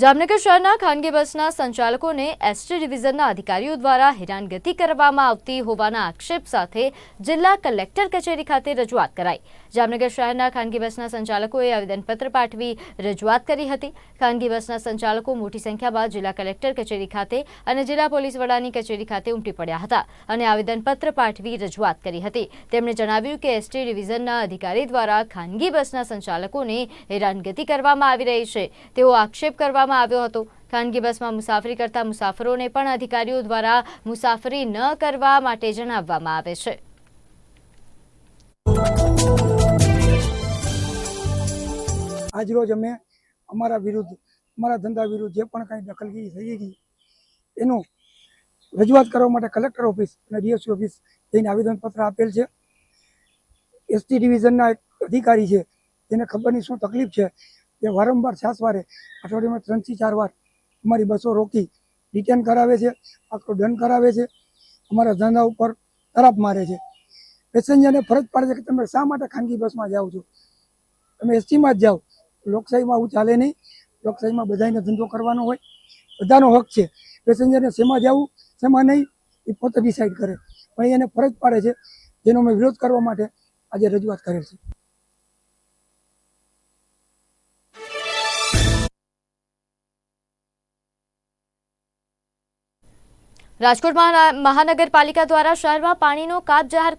જામનગર શહેરના ખાનગી બસના સંચાલકોને એસટી ડિવિઝનના અધિકારીઓ દ્વારા હેરાનગતિ કરવામાં આવતી હોવાના આક્ષેપ સાથે જિલ્લા કલેક્ટર કચેરી ખાતે રજૂઆત કરાઈ. જામનગર શહેરના ખાનગી બસના સંચાલકોએ આવેદનપત્ર પાઠવી રજૂઆત કરી હતી. ખાનગી બસના સંચાલકો મોટી સંખ્યામાં જિલ્લા કલેક્ટર કચેરી ખાતે અને જિલ્લા પોલીસ વડાની કચેરી ખાતે ઉમટી પડ્યા હતા અને આવેદનપત્ર પાઠવી રજૂઆત કરી હતી. તેમણે જણાવ્યું કે એસટી ડિવિઝનના અધિકારી દ્વારા ખાનગી બસના સંચાલકોને હેરાનગતિ કરવામાં આવી રહી છે. તેઓ આક્ષેપ કરવામાં આવ્યો હતો. ખાનગી બસમાં મુસાફરી કરતા મુસાફરોને પણ અધિકારીઓ દ્વારા મુસાફરી ન કરવા માટે જણાવવામાં આવે છે. આજરોજ અમે અમારા વિરુદ્ધ, અમારા ધંધા વિરુદ્ધ જે પણ કાંઈ દખલગીરી થઈ ગઈ, એનું રજૂઆત કરવા માટે કલેક્ટર ઓફિસ અને ડીએસસી ઓફિસ જઈને આવેદનપત્ર આપેલ છે. એસટી ડિવિઝનના એક અધિકારી છે તેને ખબરની શું તકલીફ છે. તે વારંવાર સાસવારે અઠવાડિયામાં ત્રણથી ચાર વાર અમારી બસો રોકી રિટર્ન કરાવે છે આખો દંડ કરાવે છે, અમારા ધંધા ઉપર તરાપ મારે છે. પેસેન્જરને ફરજ પાડે છે કે તમે શા માટે ખાનગી બસમાં જાઓ છો? તમે એસટીમાં જ જાઓ. લોકશાહીમાં આવું ચાલે નહીં. લોકશાહીમાં બધાને ધંધો કરવાનો હોય. બધાનો હક છે. પેસેન્જરને શેમાં જવું, શેમાં નહીં, એ પોતે ડિસાઈડ કરે. પણ એને ફરજ પાડે છે. જેનો અમે વિરોધ કરવા માટે આજે રજૂઆત કરેલ છે. રાજકોટ મહાના- મહાનગરપાલિકા દ્વારા શહેરમાં પાણીનો કાપ જાહેર